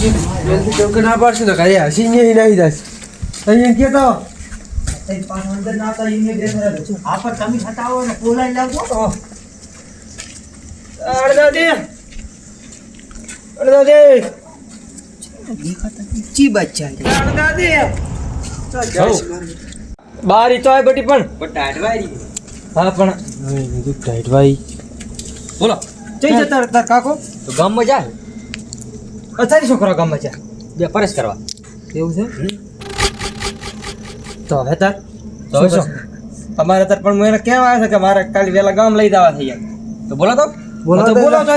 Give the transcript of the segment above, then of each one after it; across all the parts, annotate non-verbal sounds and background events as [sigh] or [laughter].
જલ્દી ચમકે ના પાડશું તો ઘરે હસી નહીં નાખી દેશે અહીંયા બોલાઈ તો બારી ચોય બટી પણ. હા પણ બોલો જઈ જતા કાકો. તો ગામમાં જાય. અત્યારે છોકરા ગામમાં છે. બે પરસ કરવા. એવું છે? તો હવે તાર? તો હવે અમારે તાર પણ એને કહેવા આવ્યો છે કે મારે કાલે વહેલા ગામ લઈ જવા થઈ ગયા તો બોલો તો. બોલો તો તો બોલો તો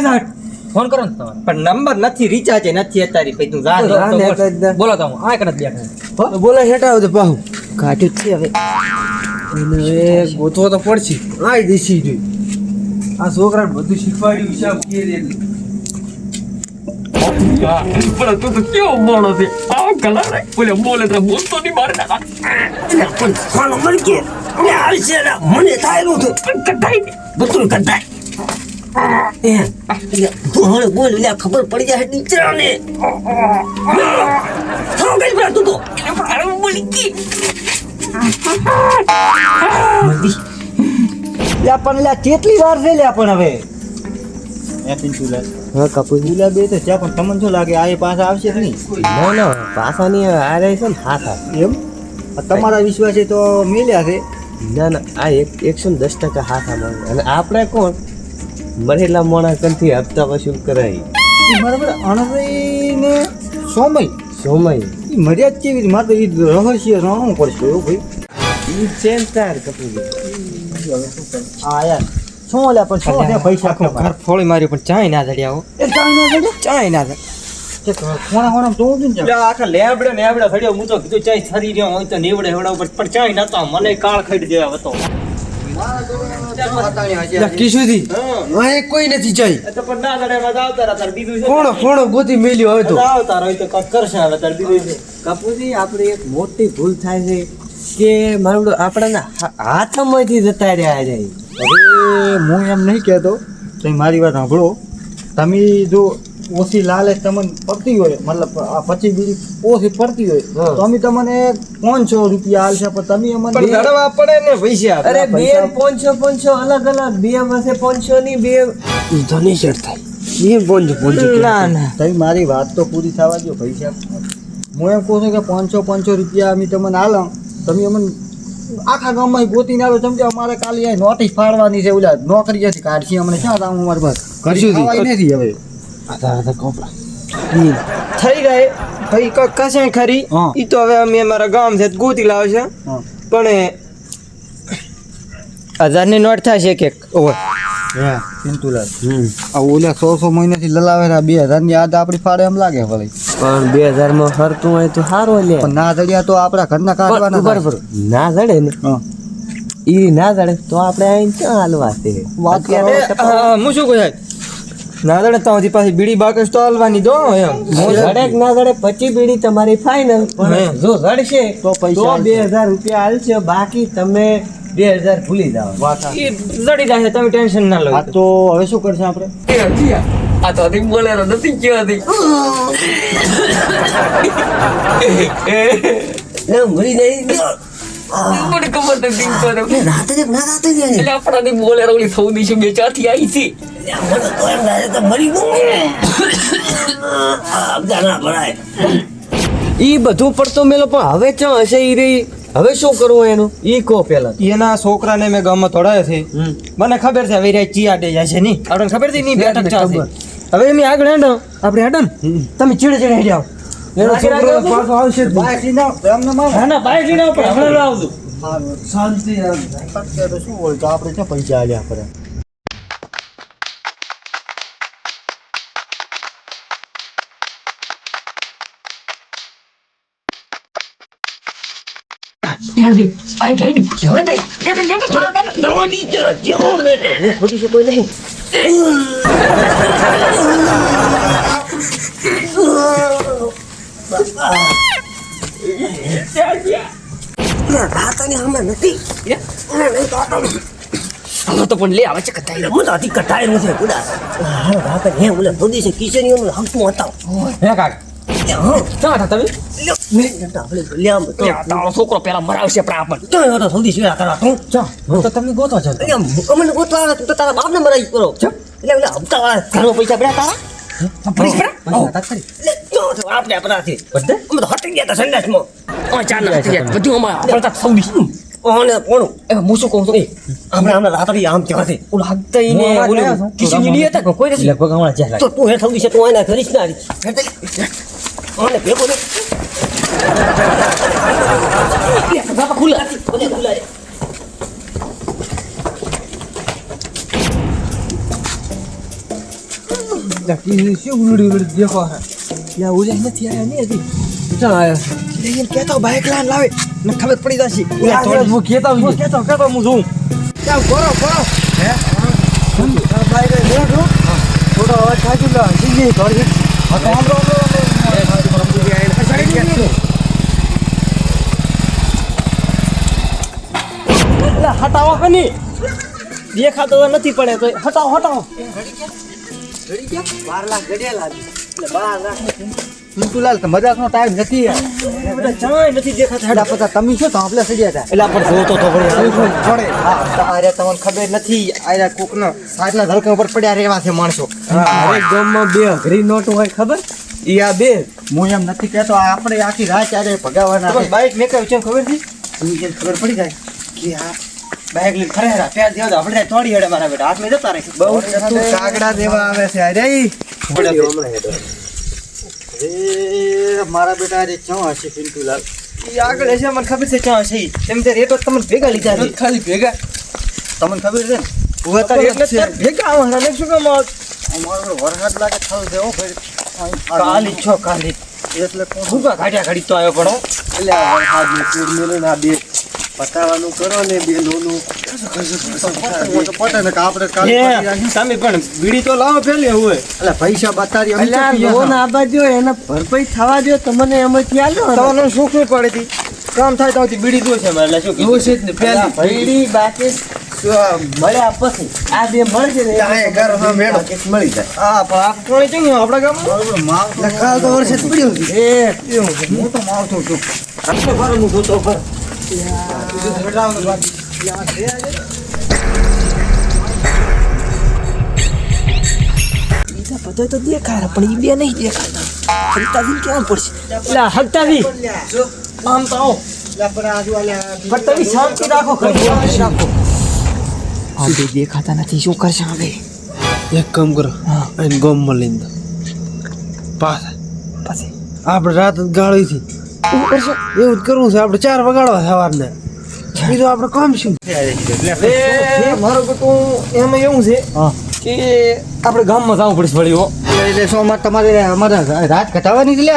ફોન કરો ને તમારે. પણ નંબર નથી રિચાર્જ નથી અત્યારે પછી તું જા તો તો બોલ. તો હું આ કણ બેઠો. તો બોલે હેઠા આવતો પાહુ. કાઢ્યું છે હવે. એને ગોતવો તો પડશે. આ દેશી જોઈ. આ છોકરાને બધું શીખવાડ્યું છે પણ તું તો કેવો મોણો છે આ કલા રે બોલે બોલે તો બોલતો નહીં મારે ના પણ ખાનો મર કે ને આવશે ને મને થાયનું તો કટાઈ બધું તું હવે બોલ લે ખબર પડી જાય નીચરાને થાવ ગઈ બરા તું તો બોલી કી લ્યા પણ લ્યા કેટલી વાર છે લ્યા પણ હવે? એ પિંચુલા હા કપૂર પેલા બે તો છે પણ તમને શું લાગે આ એ પાછા આવશે કે નહીં? ના ના પાસાની આ રહી છે ને હાથ એમ? તમારા વિશ્વાસે તો મેલ્યા છે. ના ના આ એક એકસો ને દસ ટકા હાથ આમાં અને આપણે કોણ? મરેલા મોણા કંથી હપ્તા વસૂલ કરાય બરાબર અણરીને સોમય. સોમય. એ મર્યાદ કેવી? મારે તો એ રહસ્ય રણવું પડશે એવું ભાઈ. ચેન્જ ચેન તાર કપૂર આ યાર શું લ્યા પણ શું છે પૈસા ઘર ફોળી માર્યું પણ ચાય ના જડી આવો એ કાંઈ ના થાય ચાય ના જડે કોણા તો આખા લેબડે લેબડે થડ્યો હું તો કીધું ચાય સરી રહ્યો હોય તો નીવડે હેવડા ઉપર પણ ચાય નતો મને કાળ ખાઈ દેવા હતો. કોઈ નથી ચાઈ કોણો કોણો ગોતી મેલ્યો હવે તો. આવતા હોય તો કરશે હવે તાર બીજું કાપુજી આપણે એક મોટી ભૂલ થાય છે. કે મારું આપણાના હાથમાંથી જતા રહ્યા છે. હવે હું એમ નહીં કહેતો તમે મારી વાત સાંભળો. તમે જો ઓછી લાલચ તમને પડતી હોય મતલબ આ પછી બીજી ઓછી પડતી હોય. તો અમે તમને પાંચસો રૂપિયા હાલશે પણ તમે અમને લડવા પડે ને પૈસા? અરે બે પાંચસો પાંચસો અલગ અલગ બે વર્ષે પાંચસો ની બે ધની શેર થાય. બે પાંચસો પાંચસો ના ના. તમે મારી વાત તો પૂરી થવા દો પૈસા હું એમ કહું છું કે પાંચસો પાંચસો રૂપિયા અમે તમને આલો તમે અમને આખા ગામમાં ગોતીને આલો જેમ કે અમારે કાલે અહીં નોટિસ ફાડવાની છે ઓલા નોકરીએથી કાઢશી અમને. ક્યાં તામ અમારે પાસે? કરશું નથી હવે. આધા આધા કોપડા થઈ ગઈ. ભાઈ કશે ખરી. ઈ તો હવે અમે અમારા ગામ છે ગોતી લાવશે. પણ હજારની નોટ થાય છે એક એક ઓવર હે. પિન્તુલાલ. હમ. આ ઓલા સો સો મહિનાથી લલાવેરા બે હજારની યાદ આપણી ફાડે એમ લાગે ભલે. પણ બે હજારમાં ફરતું હોય તો સારું લે. પણ ના જડ્યા તો આપણા ઘરના કાઢવાના બરાબર ના જડે ને? ઈ ના જડે તો આપણે અહીં ક્યાં હાલવા છે? વાત કરો. હા, શું કહું સાહેબ? ના જડે તો પાછી બીડી બાકસ તો હાલવાની દો એમ. જડે. ના જડે પચી બીડી તમારી ફાઈનલ પણ જો જડશે તો પૈસા બે હજાર રૂપિયા હાલશે. બાકી તમે બે હજાર ભૂલી આ. ઈ જડી જશે તમે ટેન્શન ના લો આ તો હવે શું કરશે આપણે આ તો હજી બોલેલો નથી કયો હતી મરી નહીં મને ખબર નથી રાતે ના રાતે એટલે આપણાથી બોલેરો ઓલી સૌદી છે બે ચાથી આવી છે ઈ બધું પડતો મેલો પણ હવે ચા હશે ઈ રહી હવે શું કરવું એનું? ઈ કહો પેલા એના છોકરાને મેં ગામમાં તોડાયો છે. મને ખબર છે હવે રે ચિયાટે જાય છે નહીં આપણને ખબર છે નહીં બેઠક ચાલશે હવે એમ આગળ હેડો. આપણે હેડો ને. તમે ચીડે ચીડે હેડી આવો. એનો છોકરો પાછો આવશે. બાઈક લઈને આવો, એમને મારો. હા ના બાઈક લઈને આવો પણ હમણાં આવજો શાંતિ શું બોલતો આપણે ક્યાં પૈસા આલ્યા આપણે તો પણ લે આવે છે કટાઈ હું તો કટાઈ નથી છે હા રાત હે ઓલે થોડી છે કિશનીઓ નું હકતું હતા હે કાક ચા હતા તમે તારો છોકરો પેલા મરાવશે આપણે આપણને. તો એવો તો સૌથી શેરા કરવા તું. તો તમને ગોતો છે અમને ગોતવા આવે, તું તો તારા બાપને મરાવી કરો. એટલે હપ્તા વાળા ઘરમાં પૈસા પડ્યા તારા? હતા એટલે આપણે આપણાથી. અમે તો હટી ગયા તા સંડાસમાં. ના. બધું અમારે આપણે તો ઓને કોનું? એ હું શું કહું છું એ, આપણે હમણાં રાત્રે આમ કહેવાથી. ઓલા હપ્તા ઈ ને હું આમાં ઓલું ગયા છું. હતા કોઈ નથી? લગભગ હમણાં જ્યાં તો તું હેઠ સૌથી છે, તું એના કરીશ ના હરી. જઈ. ભેગો ને. બાપા ખુલ્લા. બધે ખુલ્લા છે. શું ઉલડી ઉલડી દેખો હે? યા ઉલે નથી આયા નહીં હજી? ક્યાં આયા એમ કેતો બાઈક લાન લાવે મને ખબર પડી જશે. યા તો હું કેતા હું કેતો કેતો હું જોઉં. કરો કરો. હે? બાઈક લઈ બેઠો થોડો અવાજ થાકી લો. સીધી ઘડી હા તો આમ રો હટાવો કની દેખાતો તો નથી પડે તો હટાવો હટાવો. પિન્ટુલાલ તો મજાકનો ટાઈમ નથી નથી દેખાતા. પતા તમે શું થાંભલે સજ્યા હતા. એટલે પણ જોતો તો પડે હા તમને ખબર નથી આયા કોકનો સાતના ધડકા ઉપર પડ્યા રહેવા છે માણસો. હરેક ગામમાં બે અઘરી નોટ હોય ખબર? ઈ આ બે. હું એમ નથી કહેતો આ આપણે આખી રાત ત્યારે ભગાવાના તમારે બાઈક મેં કહ્યું છે ખબર છે? તમને જે ખબર પડી જાય કે આ બાઈક લઈને ખરે રા પ્યાર દેવા આપણે ત્યાં તોડી હડે મારા બેટા. હાથમાં જતા રહેશે. બહુ તું કાગડા દેવા આવે છે અરે ઈ. એ મારા બેટા આજે ક્યાં હશે પિન્ટુલાલ? ઈ આગળ હશે મને ખબર છે ક્યાં છે ઈ. તેમ તે રેતો તમને ભેગા લીધા છે. ખાલી ભેગા. તમને ખબર છે ને? ઊભા તારે એટલે જ તારે ભેગા આવવાના ને શું કામ આવ- અમારો વરસાદ લાગે થયું છે હો ભાઈ. કાલી છો કાલી. એટલે ભૂકા કાઢ્યા કાઢી તો આવ્યો પણ એટલે આ બે પૂર મેલે ને આ બે પતાવાનું કરો ને બે લોનું. તમે પણ બીડી તો લાવો પેલી હોય એટલે પૈસા એને ભરપાઈ થવા દ્યો તમને એમ જ ચાલો તમારું સુખ નહીં પડે કામ થાય તો બીડી દો છે મારે શું છે ને બાકી. મળ્યા પછી આ બે મળશે ને ઘર હા મેળો. મળી જાય. હા પણ આ કોણી આપણા ગામમાં? માવ તો વર્ષે એ હું તો માવતો છું. આટલો હું ખરો. બધો તો દેખાય પણ ઈ બે નહીં દેખાતા. હલતાવી કેમ પડશે? એટલે હગતાવી આમ તો આવો. પણ ફક્ત શાંતિ રાખો રાખો. આ બે દેખાતા નથી શું કરશે હવે એક કામ કરો અને ગોમમાં લઈને દો પાછા પછી આપણે રાત જ ગાળી છે એવું જ કરવું છે આપણે ચાર વગાડવા સવારના બીજું આપણે કામ શું મારો મારું એમાં એવું છે કે આપણે ગામમાં જવું પડશે વળી હો એટલે શું તમારે અમારે રાત ઘટાવાની જ લે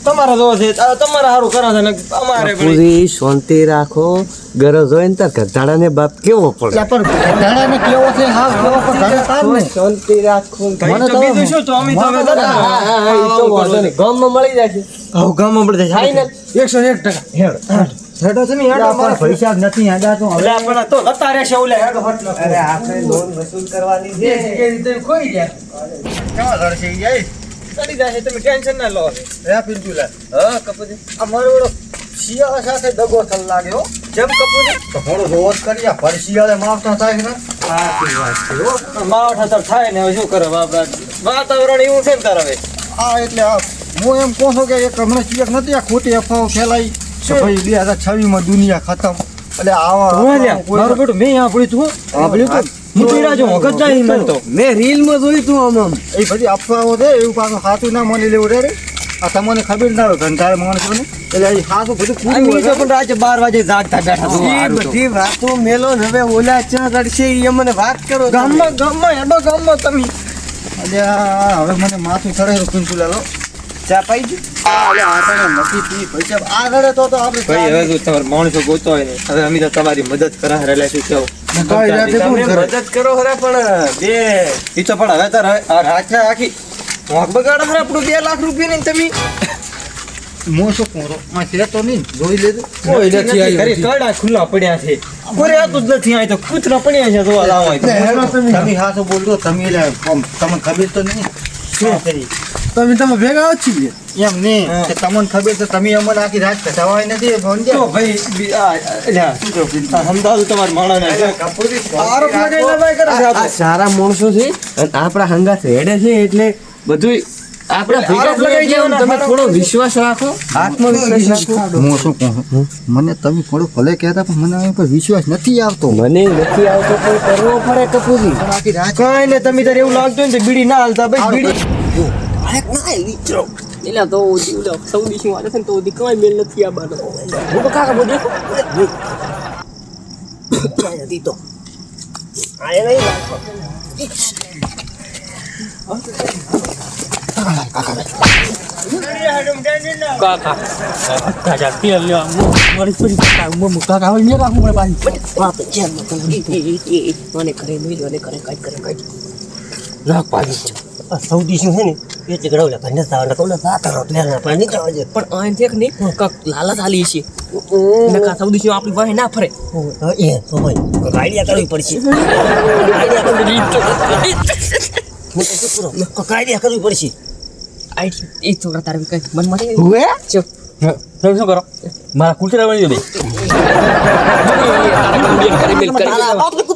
હા. તમારા જો છે તમારા તમારે સારું કરો છે ને અમારે પૂરી શાંતિ રાખો. ગરજ હોય ને તાર ઘટાડાને બાપ કેવો પડે? પણ ઘટાડાને કેવો છે? હા કેવો પણ ને. શાંતિ રાખો. મને તો બીજું શું તો અમે તમે હા, હા, હા, ઈ તો વાંધો નહીં. ગામમાં મળી જાય આવું ગામમાં પડે છે. થાય ને? એકસો એક ટકા. હેડો તમે હેડો એટલે પૈસા નથી આડા તો હવે. આપણે તો લતા રહેશે ઓલે હેડો હટ અરે આપણે લોન વસૂલ કરવાની છે? કે રીતે ખોઈ જાય કેવા લડશે ઈ જાય ચડી જશે તમે ટેન્શન ના લો હવે. રે પિન્ટુલાલ હા કપૂજી આ મારો શિયાળા સાથે દગો થલ લાગ્યો. જેમ કપૂજી તો થોડો રોજ કર્યા પર શિયાળે માવઠા થાય ને? માવઠા તો થાય ને હવે શું કરે બાપરા વાતાવરણ એવું છે ને તાર હવે. આ એટલે આ હું એમ કહું છું કે એક હમણાં ચીક નથી આ ખોટી અફવાઓ ફેલાઈ. ભાઈ બે હજાર છવ્વીસમાં દુનિયા ખતમ. એટલે આવા મારું મેં સાંભળ્યું છું સાંભળ્યું તું? તો વખત જાય મને તો. મેં રીલમાં જોયું તું આમ આમ. એ બધી અફવાઓ છે એવું પાછું સાચું ના માની લેવું રે રે આ તમને ખબર ના હોય ઘંટાળ માણસોને. એટલે એ સાચું બધું પૂરું તો પણ રાતે બાર વાગે જાગતા બેઠા એ બધી વાતો મેલો ને હવે ઓલા ચા રડશે એ મને વાત કરો ગામમાં ગામમાં હેડો ગામમાં તમે. એટલે હવે મને માથું ચડે છે પિન્ટુલાલો ચા પાઈ ગઈ આ એટલે નથી પી પૈસા આગળ તો તો આપણે ભાઈ હવે તો તમારે માણસો ગોતો હોય હવે અમે તો તમારી મદદ કરા એટલે શું કેવું? કાંઈ જાતે કોણ કરે? મદદ કરો ખરા પણ બે. ઈ તો પણ હવે તાર હવે આખી વાંક બગાડો ખરા આપણું લાખ રૂપિયા ને તમે? મોસો કોરો આ છે તો નહીં જોઈ લેજો. કોઈ નથી આવી કડા ખુલ્લા પડ્યા છે. કોઈ આતું જ નથી આવી તો કૂતરા પડ્યા છે જોવા લાવો તમે હાથો બોલતો તમે એટલે તમને ખબર તો નહીં. શું કરી? તમે તમે ભેગા આવો જ એમ નહીં. કે તમને ખબર છે તમે અમને આખી રાત કઢાવાય નથી ફોન તો ભાઈ સમજાવું તમારા માણસને. આરોપ લગાઈને ભાઈ કરે છે આ સારા માણસો છે અને આપણા હંગાત હેડે છે એટલે બધું આપણે ભેગા લગાઈ જાવ તમે થોડો વિશ્વાસ રાખો. આત્મવિશ્વાસ રાખો. હું શું કહું? મને તમે થોડો ભલે કહેતા પણ મને એના પર વિશ્વાસ નથી આવતો. મને નથી આવતો પણ કરવો પડે કપૂરી આખી ને કાંઈ નહીં તમે તારે એવું લાગતું હોય ને બીડી ના હાલતા. ભાઈ બીડી એટલે તો ઓલા સૌદી શું વાલે છે ને તો ઓદી કઈ મેલ નથી આ બાનો હું તો કાકા બોલ દેખો હતી તો આ એ નહીં કાકા કાકા તેલ લ્યો મારી પરી કાકા મમ્મી કાકા હવે મેં રાખું પડે પાછી બાપ જેમ મને કરે નહીં મને કરે કાઈ કરે કાઈ રાખ શું છે ને એ સાતા રોટલા ના પાણી નીકળવા છે પણ આને દેખ ને કાક લાલચ આલી છે. નકા સૌદી શું આપણી પાસે ના ફરે. એ તો ભાઈ કરવી પડશે. કરવી કરવી પડશે. છોકરા તારે કઈ મન માટે હુએ ચો તમે શું કરો? મારા દો [laughs]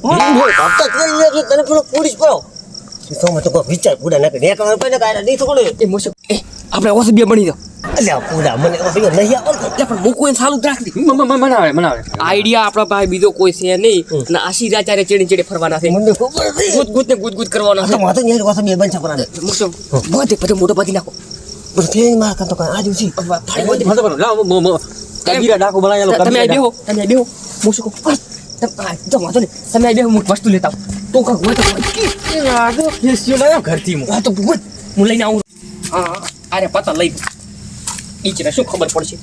તને પેલો પોલીસ પડો. ઈ તો કોઈ વિચાર પૂરા ના નહીં થોડું. આપણે બે બની દો અલ્યા પૂરા મને ઓછું નહીં આવડતું. એટલે પણ મૂકવું એને સારું જ રાખતી મનાવે મનાવે. આઈડિયા આપણા પાસે બીજો કોઈ છે નહીં અને આશીર્વાચાર્ય ચેડી ચેડી ફરવાના છે. મને ગુદ ગુદ ને ગુદ ગુદ કરવાના છે. વાતો નહીં બે બનશે બધે બધે મોટો બાંધી નાખો. બધું ફેર માર કાં તો કાંઈ. આ છે. ફાડી બધે. મતો લાવ મો મો કાગીરા ડાકો બનાવેલો તમે આ બેહો તમે બેહો. જો વાંધો નહીં. તમે આ હું વસ્તુ લેતા તો કાંઈક હોય તો હોય. ઘરથી મો હા તો હું લઈને આવું. હા હા અરે પતા લઈ ઈચને શું ખબર પડશે?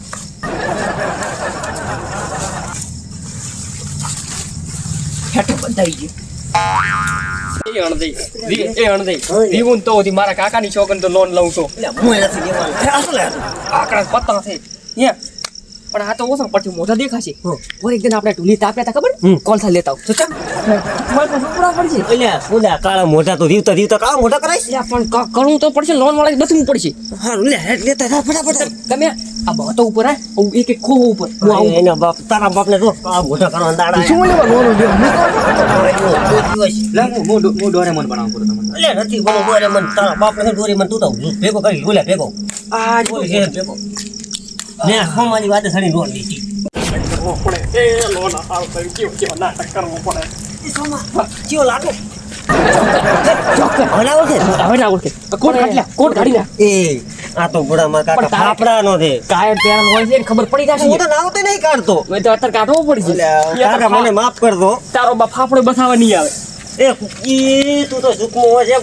હેઠે બંધાઈ ગયું. એ અણદઈ રી- એ અણદઈ રીવું તો હતી મારા કાકાની છોકરી તો લોન લઉં છું. આકડા પત્તા છે. પણ આ તો ઓછા પરથી મોઢા દેખાશે. ઓર એક દિન આપણે ઢૂલી તાપ્યા હતા ખબર? કોલસા લેતા તો ચાલ. મારે તો ઉપડા પડશે. અલ્યા ઓલા કાળા મોઢા તો રીવતા રીવતા કાળા મોઢા કરાય યા પણ કરું કરવું તો પડશે લોન વાળા બસવું પડશે. હારું લે હેડ લેતા જા ફટાફટ. તમે આ બતો ઉપર આ એક એક ખો ઉપર. હું આવું. એના બાપ તારા બાપને તો કાળા મોઢા કરવા દાડા શું લેવા લોન લ્યો લે મો મો ડોરેમોન બનાવું પડે તમને. અલ્યા નથી બોલો ડોરેમન તારા બાપને ડોરેમન તું તો ભેગો કરી ઓલા ભેગો. આ બોલ ભેગો. મેં સોમાની વાતે સડી લોન લીધી. એ એ ખબર પડી હું જશે તો નાવતે નહીં કાઢતો. હવે તો અત્યારે કાઢવો પડશે કાકા મને માફ કરતો તારો બા ફાફડો બસાવા નહીં આવે. એ તું તો સુકમો હોય છે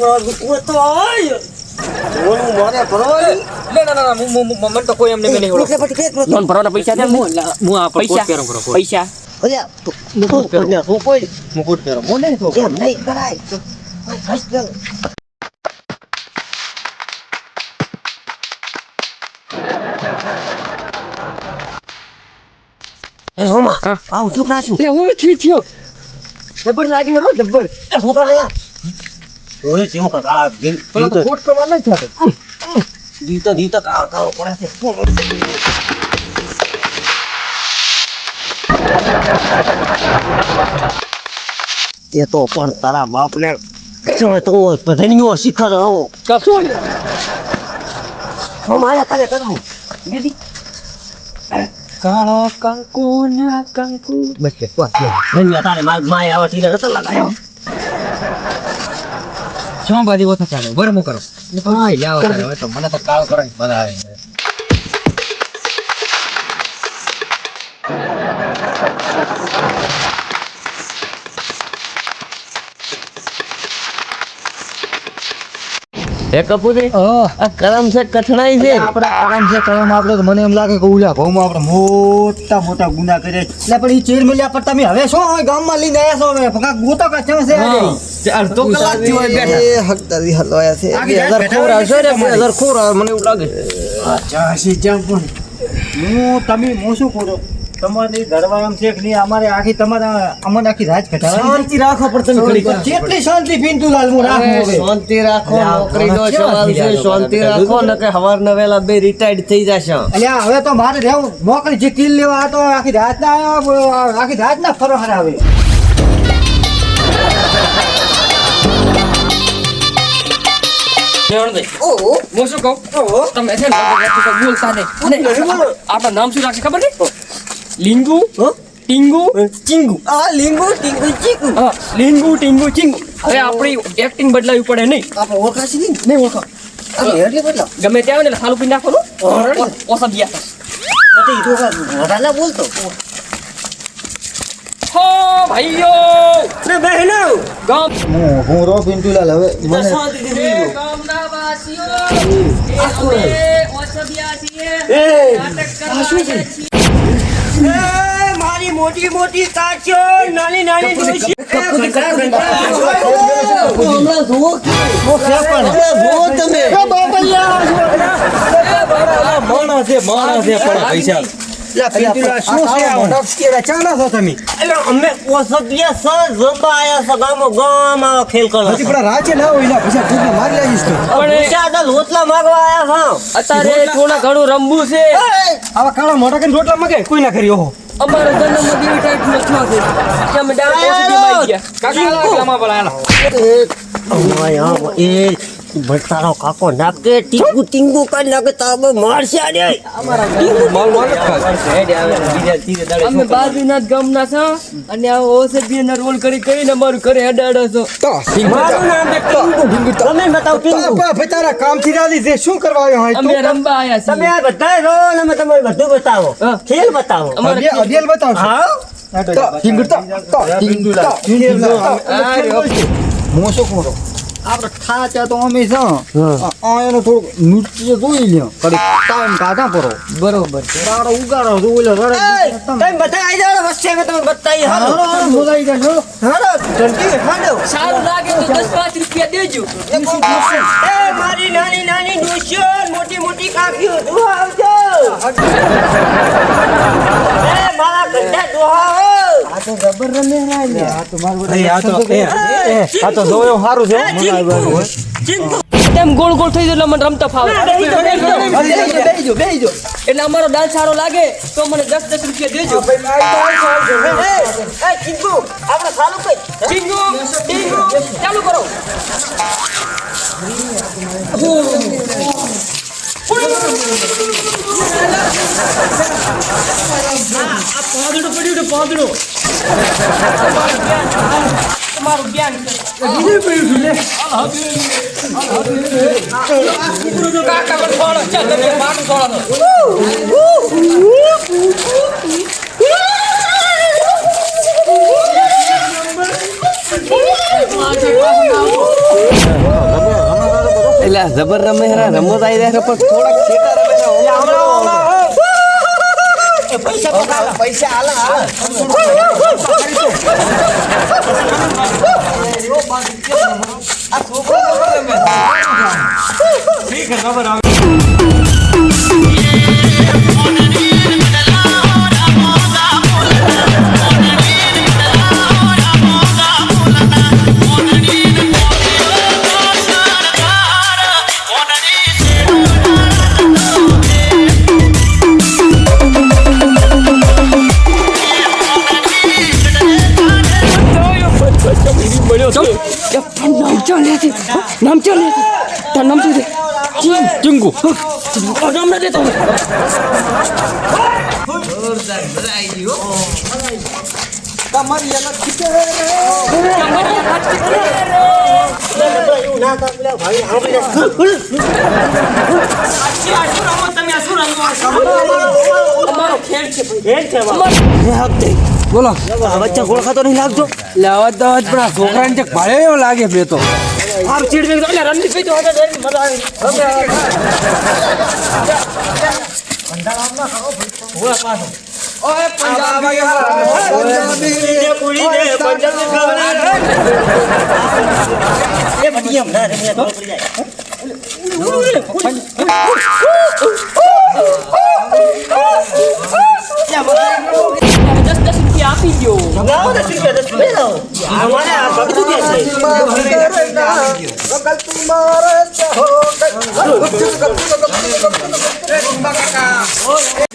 તો ઓનું મોરે ભરવાય ના ના ના હું- હું- હું- મને તો કોઈ એમને નહીં લોન ભરવાના પૈસા દે હું હું આ પૈસા. પૈસા. અલ્યા તું તું અલ્યા કોઈ મુકુટ પહેરો. બોલે તો એમ નહીં કરાય. એ હોમા આવ છોકરા છું લે હું ઠીક થયો. જબર લાગી હો જબર છોકરા આયા ઓય શું કા દિલ પેલો તો કોટ કરવા નથી થતો. દીતા દીતા કા કા પડે છે તે તો પણ તારા બાપને જો તો બધાની શીખર આવો કશું હું મારા કાલે દીદી કાળો કંકુ ના કંકુ. બસ બસ ધન્યવાદ તારે માય આવતી નતો લગાયો. શું બધી ઓછા ચાલે. બરાબર કરો. હા તો મને તો કાળ કરે બધા હે કપૂરી? આ કરમ છે કઠણાઈ છે. આપણે આરામ છે કરમ આપણે મને એમ લાગે કે ઓલા ભાવમાં આપણે મોટા મોટા ગુના એટલે પણ એ ચેર મળ્યા પણ તમે હવે શું ગામમાં લઈને આવ્યા છો હવે? કાંઈક ગોતો કાંઈ છે અડધો કલાકથી હોય બેઠા. એ હલવાયા છે. આખી બે રાત હજાર ખોર આવશે ને હજાર ખોર મને એવું લાગે. ચાસી ચમ પણ હું તમે હું શું કરું તમારી ઘરવા છે નહીં અમારે આખી તમારા અમને આખી રાત ઘટાડવાની શાંતિ રાખો પણ તમે ઘડીક. કેટલી શાંતિ પિન્ટુલાલ હું રાખું હવે. શાંતિ રાખો અલ્યા, નોકરીનો સવાલ છે શાંતિ રાખો ને કે સવારના વહેલા બે રિટાયર્ડ થઈ જશે. અલ્યા હવે તો મારે રહેવું. નોકરી જે કિલ લેવા આ તો આખી રાત ના આખી રાત ના ફરો આવે ઓહો. હું શું કહું? તમે છે ને વગર વાતથી કંઈ બોલતા નહીં. આપણા નામ શું રાખશે ખબર નહીં? લીંગુ ટીંગુ ચીંગુ આ લીંગુ ટીંગુ ચીંગુ હા લીંગુ ટીંગુ ચીંગુ હવે આપણી એક્ટિંગ બદલાવી પડે નહીં. આપણે ઓળખાશી નહીં? નહીં ઓળખા. એટલે બદલાવ. ગમે ત્યાં આવે ને ખાલું પી નાખો ઓસા ગયા નથી તો વધારે બોલતો. હો ભાઈઓ. ને બહેનો. ગામ. હું હું રો પિન્ટુલાલ હવે મને શાંતિથી રહી ગામના વાસીઓ અમે ઓસભ્યા છીએ. નાટક કરવા એ મારી મોટી મોટી કાચો નાની નાની માણસ છે માણસ છે પણ પૈસા આવા આવા રોટલા મગે કોઈ ના કરી ઓહો અમારે જન્મ દિન ટાઈપ નો થયો છે કે અમે ડાળ ઓસભ્યા માં ગયા કાકા આમાં બોલાયા એ ભરતારો કાકો નાકે ટીંગુ ટીંગુ કરી નાખે તાબે મારશે આડે માલ માલ ખાય. અમે બાજુના ગામના છો અને આ ઓસભ્યના રોલ કરી કરીને અમારું ઘરે અડાડો છો. તો મારું નામ દે ટીંગુ તમે બતાવો ટીંગુ. ભાઈ તારા કામથી છે શું કરવા આવ્યો હોય અમે રંબા આયા તમે આ બધા રોલ અમે તમારે બધું બતાવો. ખેલ બતાવો. અમે અબિયલ બતાવો બતાવશો? હા. તો ટીંગુ તો તો સિંગ તો હું શું કરું આપણે ખાચા તો અમે છે. આ એનો થોડુંક નૃત્ય જોઈ લ્યો. કડી ટાઈમ કાઢા પરો. બરોબર તારો ઉગાડો તો ઓલો રડે તમે બધા આવી જાવ વચ્ચે અમે તમે બતાઈ હાલો હાલો. બોલાઈ જશો હાલો જલ્દી ખાડો સારું લાગે તો દસ પાંચ રૂપિયા દેજો. એ મારી નાની નાની ડોશીઓ મોટી મોટી કાકીઓ તું આવજો એ મારા ગંડા ડોહાઓ આ તો મારું અરે આ તો એ એ, આ તો જોયો સારું છે. તેમ ગોળ ગોળ થઈ જાય એટલે મને રમતા ફાવે. બેહીજો બેહીજો એટલે અમારો ડાન્સ સારો લાગે તો મને દસ દસ રૂપિયા દેજો. એ એ આપણે કઈ? ચાલુ કરો. પાંદડું પડ્યું પાંદડું તમારું જ્ઞાન કાકા પર છોડો ચાલ તમે માટું છોડો એટલે જબર રમે હે રમત આવી રહ્યા પણ થોડાક શેકા રમે ને નામ ચાલે છે નામ ઠીક ખબર તાર નામ શું છે ચિંગુ ચિંગુ નામ ના દેતો એવું ના કર પેલા ભાઈ આપણે અમારો ખેલ છે ખેલ છે બાબા. બોલો. વચ્ચે ગોળખા તો નહીં એટલે લેવા તો જ પણ આ છોકરાને ચેક ભાડે એવો લાગે બે તો. આમ ચીડ મેં એટલે રણજીત ભાઈ તો મજા આવી. દસ રૂપિયા આપી દો લાવો દસ રૂપિયા દસ રૂપિયા લાવો આ મને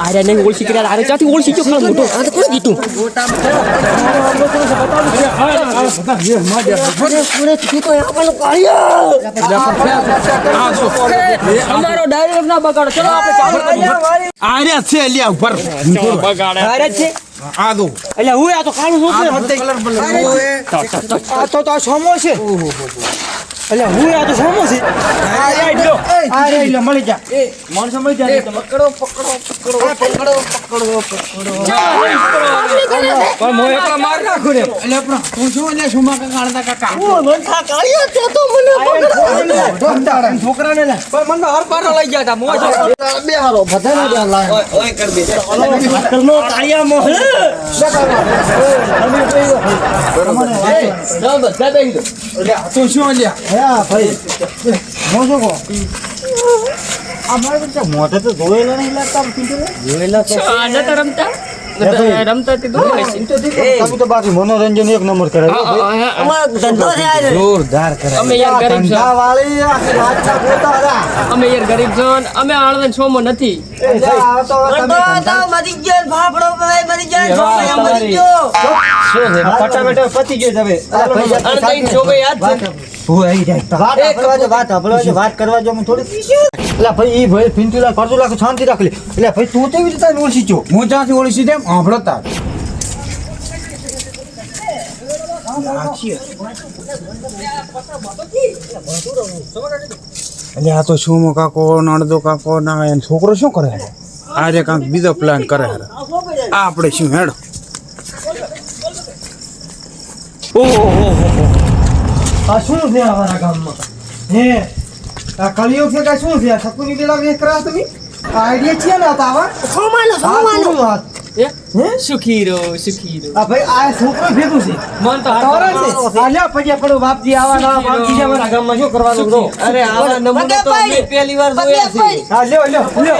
આરે નહીં ઓળખી કર્યા આરે ચાથી ઓળખી ગયો ખાલી મોટો આ તો કોઈ અમારો ડાયરેક્ટ ના બગાડો. ચલો આપણે ચાલુ આર્યા છે લ્યા ઉપર. અરે છે. આ દો એટલે હું આ તો કાળું શું છે આ તો તો આ સોમો છે એટલે હું આ તો સોમો છે આ રે લ્યો આ રે લ્યો મળી જા એ માણસો મળી જાય તમે પણ હું એકલા માર નાખું રે એટલે આપણો હું શું ને સુમા કાકા હું વંથા કાળિયો છે તો મને પકડો છોકરાને લે પણ મને હર પારો લઈ ગયા હતા મોજો બે હારો બધાને લાય અક્કલનો કાળિયા મોહ તું શું આ મોઢે તો ધોયેલા નહીં લાગતા જોયેલા તો આ નતા રમતા નતા રમતા તે દો તમે તો બાકી મનોરંજન એક નંબર કરે. અમારો ધંધો છે આજે. જોરદાર કરે. અમે યાર ગરીબ છો. વાળી આખી રાજના હતા. અમે યાર ગરીબ છો નથી. એ જા, આ તો તો તો મરી ગયો ફાફડો ભાઈ મરી ગયો છોકરા મરી ગયો. ફટાફટ પતી ગયો હવે. અણતાઈ જોવે યાદ છે? વાત કરવા જો વાત સાંભળવા જો વાત કરવા જો થોડી એટલે ભાઈ ઈ ભાઈ પિન્ટુલા કરજો લાખ શાંતિ રાખ લે. એટલે ભાઈ તું કેવી રીતે ઓળખી છો? હું ત્યાંથી ઓળખી તેમ તાર. એટલે આ તો સુમો કાકો નણદો કાકો ના એનો છોકરો શું કરે આજે કાંક બીજો પ્લાન કરે હારે આ આપણે શું હેડો? આ શું છે અમારા ગામમાં. હે આ કળિયુગ છે કે શું છે આ સકુની પેલા વેહ કરા તમે? આ આઈડિયા છે ને તાવા? સોમાનો સોમાનો વાત? સુખી રહો આ ભાઈ આ છોકરો ભેગું છે. મન તો બાપજી આવા ના બાપજી છે અમારા ગામમાં શું કરવાનું રો અરે આવા નમૂના તો અમે પહેલી વાર જોયા છે. હા લ્યો લ્યો લ્યો.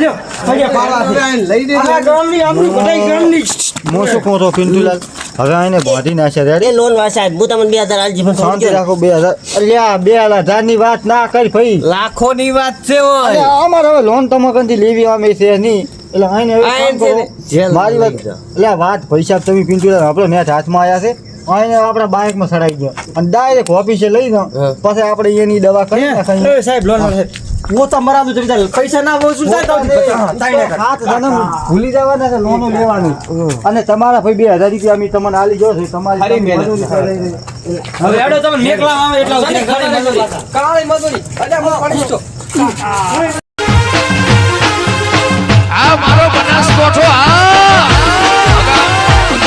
લ્યો. પગે પાડવા લઈ દે આ ગામની આપણી બધાય ગામની. હું શું પિન્ટુલાલ હવે આને બાંધી નાખ્યા રેડી એ લોન વા સાહેબ હું તમને બે આલજી પણ શાંતિ રાખો બે હજાર. અલ્યા બે હજારની વાત ના કરી ભાઈ. લાખોની વાત છે ઓય. અમારે હવે લોન તમાકનથી લેવી અમે છે નહીં. એટલે આઈને હવે આ કામ કરો. મારી વાત. એટલે વાત પૈસા તમે પિંચુડા આપણો મેચ હાથમાં આવ્યા છે. આઈને આપણા બાઇકમાં સડાઈ ગયો. અને ડાયરેક્ટ ઓફિસે લઈ જાઓ પછી આપણે એની દવા કરી નાખાય સાહેબ લોન વો તમારા તો જમીદાર પૈસા ના વસૂલ થાય હાથ જણા ભૂલી જવાના છે લોનો લેવાનું. અને તમારા ભાઈ બે હજાર રૂપિયા અમે તમને આલી જો છે તમારી હવે એડો તમે મેકલા આવે એટલા કાળી મજૂરી. અલ્યા હું પડી છો આ મારો બનાસકોઠો આ